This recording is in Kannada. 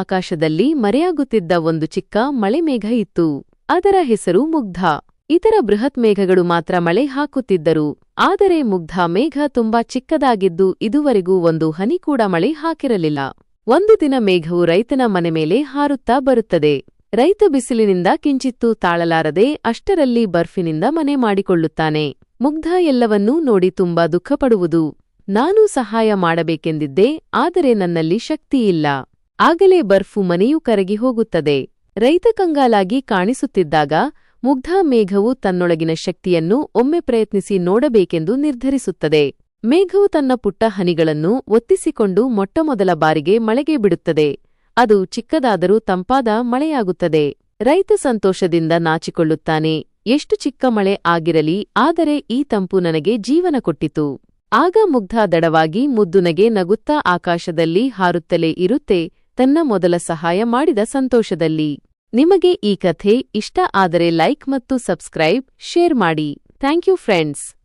ಆಕಾಶದಲ್ಲಿ ಮರೆಯಾಗುತ್ತಿದ್ದ ಒಂದು ಚಿಕ್ಕ ಮಳೆಮೇಘ ಇತ್ತು. ಅದರ ಹೆಸರು ಮುಗ್ಧ. ಇತರ ಬೃಹತ್ ಮೇಘಗಳು ಮಾತ್ರ ಮಳೆ ಹಾಕುತ್ತಿದ್ದರು. ಆದರೆ ಮುಗ್ಧ ಮೇಘ ತುಂಬಾ ಚಿಕ್ಕದಾಗಿದ್ದು ಇದುವರೆಗೂ ಒಂದು ಹನಿ ಕೂಡ ಮಳೆ ಹಾಕಿರಲಿಲ್ಲ. ಒಂದು ದಿನ ಮೇಘವು ರೈತನ ಮನೆ ಮೇಲೆ ಹಾರುತ್ತಾ ಬರುತ್ತದೆ. ರೈತ ಬಿಸಿಲಿನಿಂದ ಕಿಂಚಿತ್ತು ತಾಳಲಾರದೆ ಅಷ್ಟರಲ್ಲಿ ಬರ್ಫಿನಿಂದ ಮನೆ ಮಾಡಿಕೊಳ್ಳುತ್ತಾನೆ. ಮುಗ್ಧ ಎಲ್ಲವನ್ನೂ ನೋಡಿ ತುಂಬಾ ದುಃಖಪಡುವುದು. ನಾನು ಸಹಾಯ ಮಾಡಬೇಕೆಂದಿದ್ದೆ, ಆದರೆ ನನ್ನಲ್ಲಿ ಶಕ್ತಿಯಿಲ್ಲ ಆಗಲೇ ಬರ್ಫು ಮನೆಯು ಕರಗಿ ಹೋಗುತ್ತದೆ. ರೈತ ಕಂಗಾಲಾಗಿ ಕಾಣಿಸುತ್ತಿದ್ದಾಗ ಮುಗ್ಧ ಮೇಘವು ತನ್ನೊಳಗಿನ ಶಕ್ತಿಯನ್ನು ಒಮ್ಮೆ ಪ್ರಯತ್ನಿಸಿ ನೋಡಬೇಕೆಂದು ನಿರ್ಧರಿಸುತ್ತದೆ. ಮೇಘವು ತನ್ನ ಪುಟ್ಟ ಹನಿಗಳನ್ನು ಒತ್ತಿಸಿಕೊಂಡು ಮೊಟ್ಟಮೊದಲ ಬಾರಿಗೆ ಮಳೆಗೆ ಬಿಡುತ್ತದೆ. ಅದು ಚಿಕ್ಕದಾದರೂ ತಂಪಾದ ಮಳೆಯಾಗುತ್ತದೆ. ರೈತ ಸಂತೋಷದಿಂದ ನಾಚಿಕೊಳ್ಳುತ್ತಾನೆ. ಎಷ್ಟು ಚಿಕ್ಕ ಮಳೆ ಆಗಿರಲಿ, ಆದರೆ ಈ ತಂಪು ನನಗೆ ಜೀವನ ಕೊಟ್ಟಿತು. ಆಗ ಮುಗ್ಧ ದಡವಾಗಿ ಮುದ್ದುನಗೆ ನಗುತ್ತಾ ಆಕಾಶದಲ್ಲಿ ಹಾರುತ್ತಲೇ ಇರುತ್ತೆ. ತನ್ನ ಮೊದಲ ಸಹಾಯ ಮಾಡಿದ ಸಂತೋಷದಲ್ಲಿ. ನಿಮಗೆ ಈ ಕಥೆ ಇಷ್ಟ ಆದರೆ ಲೈಕ್ ಮತ್ತು ಸಬ್ಸ್ಕ್ರೈಬ್, ಶೇರ್ ಮಾಡಿ. Thank you friends.